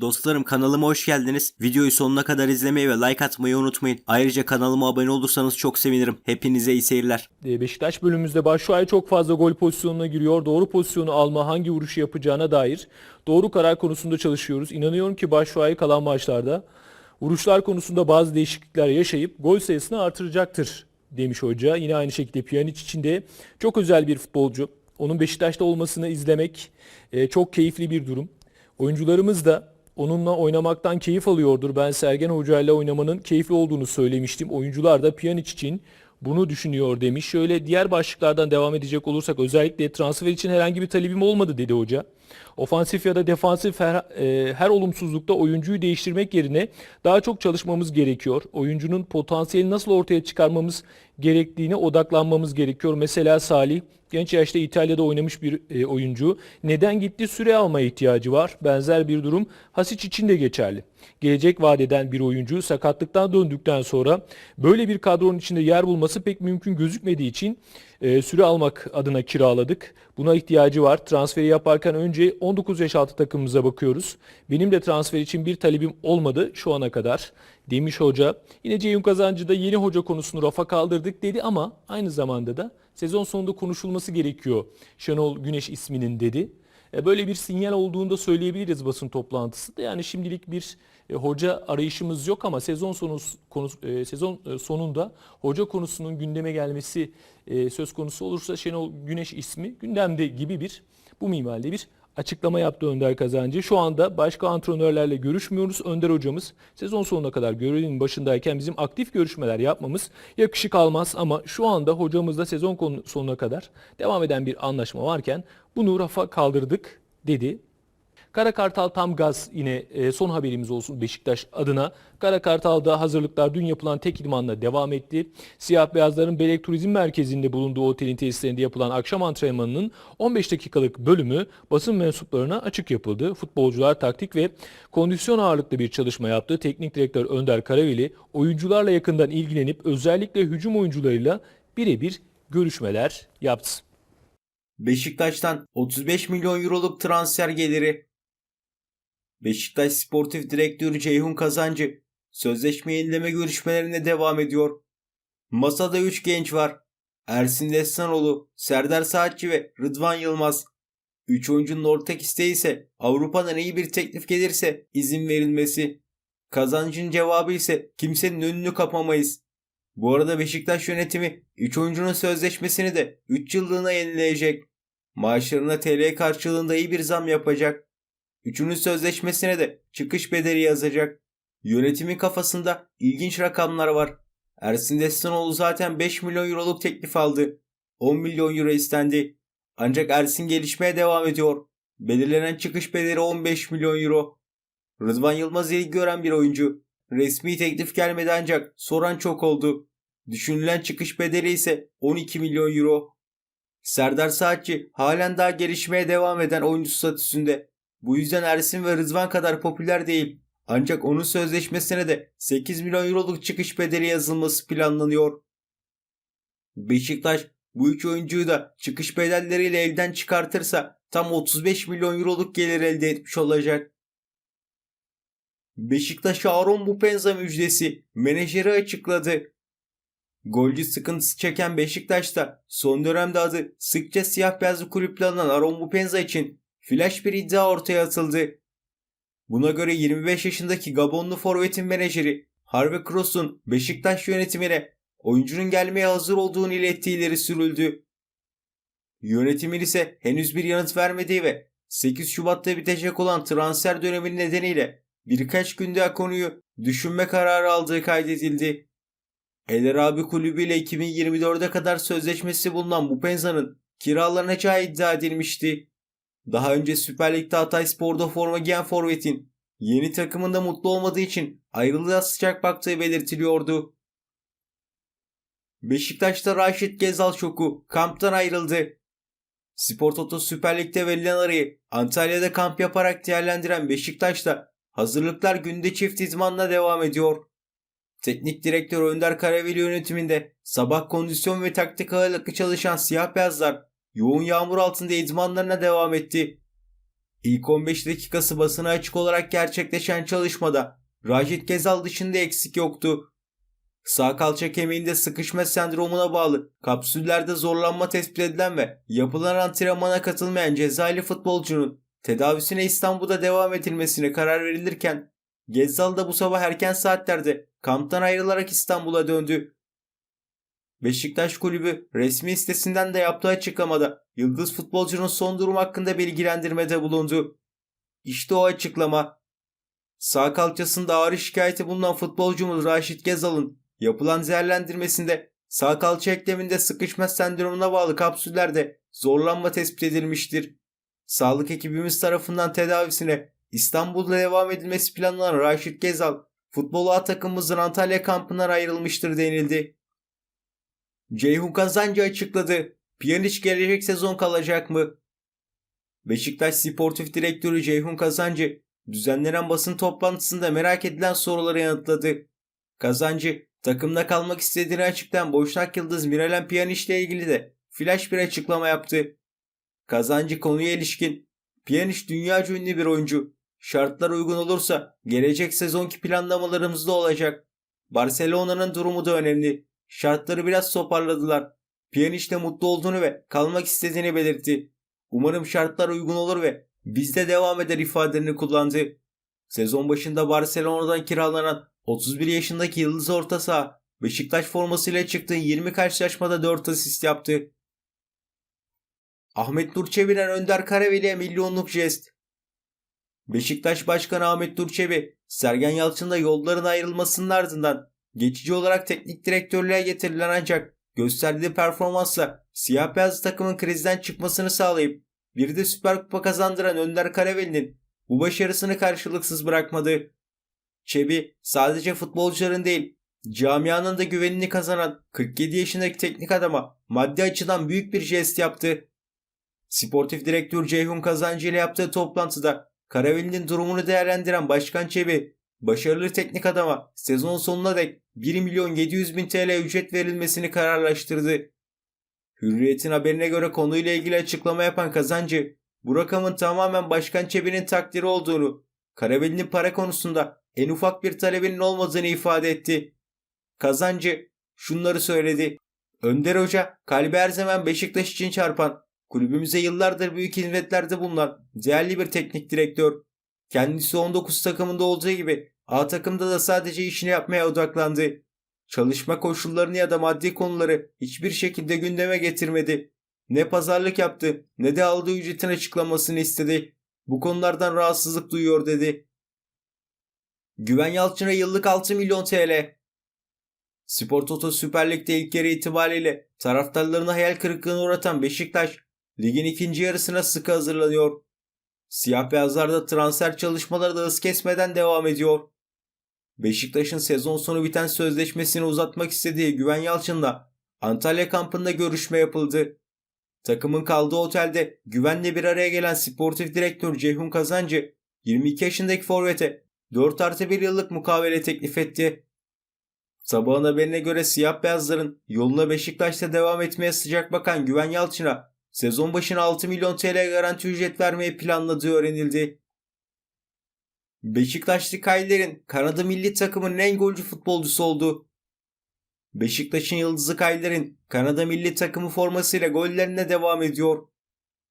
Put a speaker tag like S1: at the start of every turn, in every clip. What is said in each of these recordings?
S1: Dostlarım kanalıma hoş geldiniz. Videoyu sonuna kadar izlemeyi ve like atmayı unutmayın. Ayrıca kanalıma abone olursanız çok sevinirim. Hepinize iyi seyirler.
S2: E, Beşiktaş bölümümüzde Başşuay çok fazla gol pozisyonuna giriyor. Doğru pozisyonu alma, hangi vuruşu yapacağına dair doğru karar konusunda çalışıyoruz. İnanıyorum ki Başşuay kalan maçlarda vuruşlar konusunda bazı değişiklikler yaşayıp gol sayısını artıracaktır demiş hoca. Yine aynı şekilde Pjanic için de çok özel bir futbolcu. Onun Beşiktaş'ta olmasını izlemek e, çok keyifli bir durum. Oyuncularımız da onunla oynamaktan keyif alıyordur. Ben Sergen Hoca ile oynamanın keyifli olduğunu söylemiştim. Oyuncular da Pjanic için bunu düşünüyor demiş. Şöyle diğer başlıklardan devam edecek olursak özellikle transfer için herhangi bir talebim olmadı dedi hoca. Ofansif ya da defansif her, e, her olumsuzlukta oyuncuyu değiştirmek yerine daha çok çalışmamız gerekiyor. Oyuncunun potansiyelini nasıl ortaya çıkarmamız gerektiğine odaklanmamız gerekiyor. Mesela Salih genç yaşta İtalya'da oynamış bir e, oyuncu. Neden gitti? Süre almaya ihtiyacı var. Benzer bir durum Hasic için de geçerli. Gelecek vadeden bir oyuncu sakatlıktan döndükten sonra böyle bir kadronun içinde yer bulması pek mümkün gözükmediği için e, süre almak adına kiraladık. Buna ihtiyacı var. Transferi yaparken önce 19 yaş altı takımımıza bakıyoruz. Benim de transfer için bir talebim olmadı şu ana kadar demiş hoca. Yine Ceyhun Kazancı da yeni hoca konusunu rafa kaldırdık dedi ama aynı zamanda da sezon sonunda konuşulması gerekiyor. Şenol Güneş isminin dedi. E, Böyle bir sinyal olduğunu da söyleyebiliriz basın toplantısında. Yani şimdilik bir e, hoca arayışımız yok ama sezon sonu konu, e, sezon sonunda hoca konusunun gündeme gelmesi söz konusu olursa Şenol Güneş ismi gündemde gibi bir bu minvalde bir açıklama yaptı Önder Kazancı. Şu anda başka antrenörlerle görüşmüyoruz. Önder hocamız sezon sonuna kadar görevinin başındayken bizim aktif görüşmeler yapmamız yakışık almaz ama şu anda hocamızla sezon sonuna kadar devam eden bir anlaşma varken bunu rafa kaldırdık dedi. Kara Kartal tam gaz yine e, son haberimiz olsun Beşiktaş adına. Kara Kartal'da hazırlıklar dün yapılan tek idmanla devam etti. Siyah beyazların Belek Turizm Merkezi'nde bulunduğu otelin tesislerinde yapılan akşam antrenmanının 15 dakikalık bölümü basın mensuplarına açık yapıldı. Futbolcular taktik ve kondisyon ağırlıklı bir çalışma yaptı. Teknik direktör Önder Karaveli oyuncularla yakından ilgilenip özellikle hücum oyuncularıyla birebir görüşmeler yaptı.
S1: Beşiktaş'tan 35 milyon euroluk transfer geliri. Beşiktaş Sportif Direktörü Ceyhun Kazancı sözleşme yenileme görüşmelerine devam ediyor. Masada 3 genç var. Ersin Destanoğlu, Serdar Saatçi ve Rıdvan Yılmaz. 3 oyuncunun ortak isteği ise Avrupa'dan iyi bir teklif gelirse izin verilmesi. Kazancın cevabı ise kimsenin önünü kapamayız. Bu arada Beşiktaş yönetimi 3 oyuncunun sözleşmesini de 3 yıllığına yenileyecek. Maaşlarına TL karşılığında iyi bir zam yapacak. Üçünün sözleşmesine de çıkış bedeli yazacak. Yönetimin kafasında ilginç rakamlar var. Ersin Destanoğlu zaten 5 milyon euroluk teklif aldı. 10 milyon euro istendi. Ancak Ersin gelişmeye devam ediyor. Belirlenen çıkış bedeli 15 milyon euro. Rıdvan Yılmaz ilgi gören bir oyuncu. Resmi teklif gelmedi ancak soran çok oldu. Düşünülen çıkış bedeli ise 12 milyon euro. Serdar Saatçi halen daha gelişmeye devam eden oyuncu statüsünde. Bu yüzden Ersin ve Rıdvan kadar popüler değil. Ancak onun sözleşmesine de 8 milyon euroluk çıkış bedeli yazılması planlanıyor. Beşiktaş bu üç oyuncuyu da çıkış bedelleriyle elden çıkartırsa tam 35 milyon euroluk gelir elde etmiş olacak. Beşiktaş'a Aaron Bupenza müjdesi menajeri açıkladı. Golcü sıkıntısı çeken Beşiktaş'ta son dönemde adı sıkça siyah beyazlı kulüple alınan Aaron Bupenza için flash bir iddia ortaya atıldı. Buna göre 25 yaşındaki Gabonlu forvetin menajeri Harvey Cross'un Beşiktaş yönetimine oyuncunun gelmeye hazır olduğunu ilettiği ileri sürüldü. Yönetimin ise henüz bir yanıt vermediği ve 8 Şubat'ta bitecek olan transfer döneminin nedeniyle birkaç günde konuyu düşünme kararı aldığı kaydedildi. El Arabi Kulübü ile 2024'e kadar sözleşmesi bulunan bu Penza'nın kiralanacağı iddia edilmişti. Daha önce Süper Lig'de Hatay Spor'da forma giyen forvetin yeni takımında mutlu olmadığı için ayrılığa sıcak baktığı belirtiliyordu. Beşiktaş'ta Raşit Gezal şoku kamptan ayrıldı. Spor Toto Süper Lig'de verilen arayı Antalya'da kamp yaparak değerlendiren Beşiktaş'ta hazırlıklar günde çift idmanla devam ediyor. Teknik direktör Önder Karaveli yönetiminde sabah kondisyon ve taktik ağırlıklı çalışan siyah beyazlar yoğun yağmur altında idmanlarına devam etti. İlk 15 dakikası basına açık olarak gerçekleşen çalışmada Rajit Gezal dışında eksik yoktu. Sağ kalça kemiğinde sıkışma sendromuna bağlı kapsüllerde zorlanma tespit edilen ve yapılan antrenmana katılmayan Cezayirli futbolcunun tedavisine İstanbul'da devam edilmesine karar verilirken Gezzal da bu sabah erken saatlerde kamptan ayrılarak İstanbul'a döndü. Beşiktaş kulübü resmi sitesinden de yaptığı açıklamada yıldız futbolcunun son durum hakkında bilgilendirmede bulundu. İşte o açıklama. Sağ kalçasında ağrı şikayeti bulunan futbolcumuz Raşit Gezal'ın yapılan değerlendirmesinde sağ kalça ekleminde sıkışma sendromuna bağlı kapsüllerde zorlanma tespit edilmiştir. Sağlık ekibimiz tarafından tedavisine İstanbul'da devam edilmesi planlanan Raşit Gezal, futbol A takımımızın Antalya kampından ayrılmıştır denildi. Ceyhun Kazancı açıkladı. Pjanic gelecek sezon kalacak mı? Beşiktaş Sportif Direktörü Ceyhun Kazancı düzenlenen basın toplantısında merak edilen soruları yanıtladı. Kazancı takımda kalmak istediğini açıklayan Boşnak Yıldız Miralem Pjanic ile ilgili de flash bir açıklama yaptı. Kazancı konuya ilişkin Pjanic dünyaca ünlü bir oyuncu. Şartlar uygun olursa gelecek sezonki planlamalarımızda olacak. Barcelona'nın durumu da önemli. Şartları biraz toparladılar. Pjanic de mutlu olduğunu ve kalmak istediğini belirtti. Umarım şartlar uygun olur ve bizde devam eder ifadelerini kullandı. Sezon başında Barcelona'dan kiralanan 31 yaşındaki yıldız orta saha Beşiktaş formasıyla çıktığı 20 karşılaşmada 4 asist yaptı. Ahmet Nur Çeviren Önder Karaveli'ye milyonluk jest. Beşiktaş Başkanı Ahmet Nur Çebi, Sergen Yalçın'la yolların ayrılmasının ardından geçici olarak teknik direktörlüğe getirilen ancak gösterdiği performansla siyah beyaz takımın krizden çıkmasını sağlayıp bir de Süper Kupa kazandıran Önder Karaveli'nin bu başarısını karşılıksız bırakmadı. Çebi sadece futbolcuların değil camianın da güvenini kazanan 47 yaşındaki teknik adama maddi açıdan büyük bir jest yaptı. Sportif direktör Ceyhun Kazancı ile yaptığı toplantıda Karaveli'nin durumunu değerlendiren Başkan Çebi, başarılı teknik adama sezon sonuna dek 1 milyon 700 bin TL ücret verilmesini kararlaştırdı. Hürriyet'in haberine göre konuyla ilgili açıklama yapan Kazancı, bu rakamın tamamen Başkan Çebi'nin takdiri olduğunu, Karaveli'nin para konusunda en ufak bir talebinin olmadığını ifade etti. Kazancı şunları söyledi. Önder Hoca kalbi her zaman Beşiktaş için çarpan, kulübümüze yıllardır büyük hizmetlerde bulunan değerli bir teknik direktör. Kendisi 19 takımında olduğu gibi A takımda da sadece işini yapmaya odaklandı. Çalışma koşullarını ya da maddi konuları hiçbir şekilde gündeme getirmedi. Ne pazarlık yaptı ne de aldığı ücretin açıklamasını istedi. Bu konulardan rahatsızlık duyuyor dedi. Güven Yalçın'a yıllık 6 milyon TL. Spor Toto Süper Lig'de ilk yarı itibariyle taraftarlarını hayal kırıklığına uğratan Beşiktaş, ligin ikinci yarısına sıkı hazırlanıyor. Siyah beyazlarda transfer çalışmaları da hız kesmeden devam ediyor. Beşiktaş'ın sezon sonu biten sözleşmesini uzatmak istediği Güven Yalçın'la Antalya kampında görüşme yapıldı. Takımın kaldığı otelde Güven'le bir araya gelen sportif direktör Ceyhun Kazancı 22 yaşındaki forvete 4 artı 1 yıllık mukavele teklif etti. Sabahın haberine göre siyah beyazların yoluna Beşiktaş'ta devam etmeye sıcak bakan Güven Yalçın'a sezon başına 6 milyon TL garanti ücret vermeyi planladığı öğrenildi. Beşiktaşlı Kayler'in Kanada milli takımının en golcü futbolcusu oldu. Beşiktaş'ın yıldızı Kayler'in Kanada milli takımı formasıyla gollerine devam ediyor.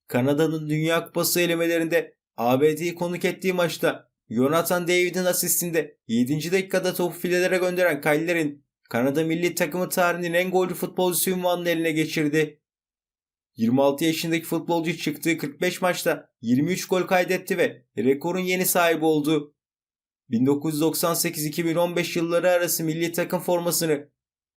S1: Kanada'nın Dünya Kupası elemelerinde ABD'yi konuk ettiği maçta Jonathan David'in asistinde 7. dakikada topu filelere gönderen Kayler'in Kanada milli takımı tarihinin en golcü futbolcusu ünvanını eline geçirdi. 26 yaşındaki futbolcu çıktığı 45 maçta 23 gol kaydetti ve rekorun yeni sahibi oldu. 1998-2015 yılları arası milli takım formasını